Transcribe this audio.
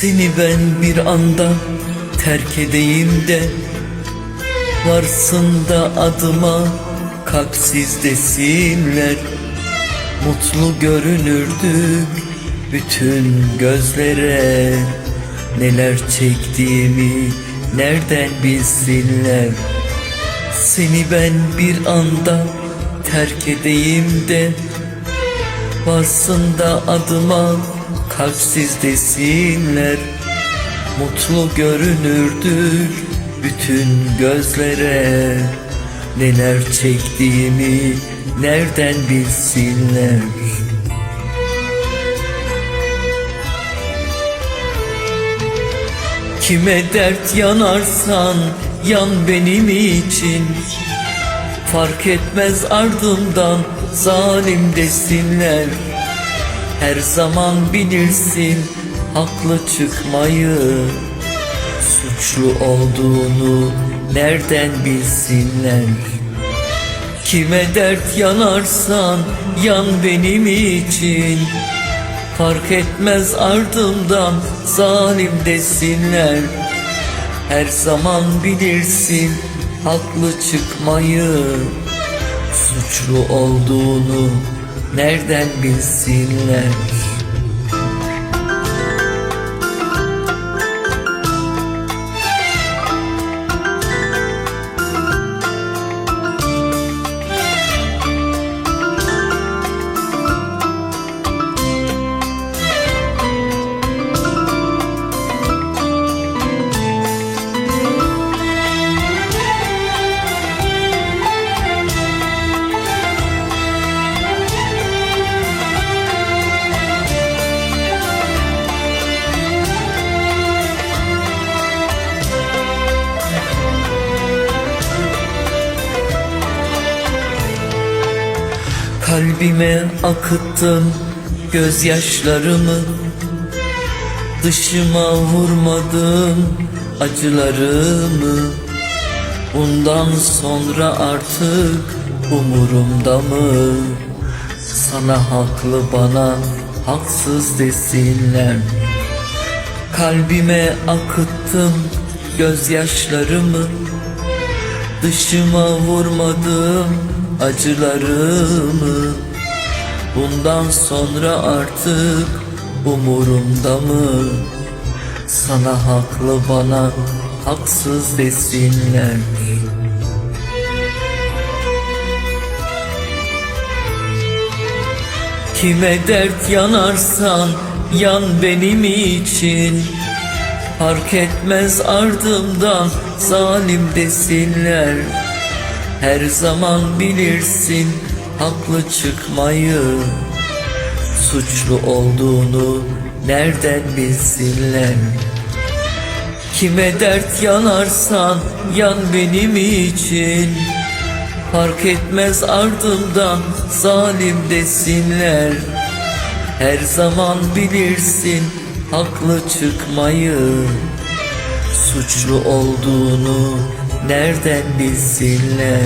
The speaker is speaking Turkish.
Seni ben bir anda terk edeyim de Varsın da adıma kalpsiz desinler. Mutlu görünürdük bütün gözlere. Neler çektiğimi nereden bilsinler? Seni ben bir anda terk edeyim de Varsın da adıma kalpsiz desinler Mutlu görünürdük bütün gözlere. Neler çektiğimi nereden bilsinler? Kime dert yanarsan yan benim için. Fark etmez ardımdan zalim desinler Her zaman bilirsin haklı çıkmayı. Suçlu olduğunu nereden bilsinler? Kime dert yanarsan yan benim için. Fark etmez ardımdan zalim desinler. Her zaman bilirsin haklı çıkmayı. Suçlu olduğunu nereden bilsinler Kalbime akıttım gözyaşlarımı. Dışıma vurmadım acılarımı. Bundan sonra artık umurumda mı? Sana haklı bana haksız desinler. Kalbime akıttım gözyaşlarımı Dışıma vurmadım acılarımı. Bundan sonra artık umurumda mı? Sana haklı bana haksız desinler Kime dert yanarsan yan benim için Fark etmez ardımdan zalim desinler. Her zaman bilirsin haklı çıkmayı. Suçlu olduğunu nereden bilsinler? Kime dert yanarsan yan benim için. Fark etmez ardımdan zalim desinler. Her zaman bilirsin haklı çıkmayı Suçlu olduğunu nereden bilsinler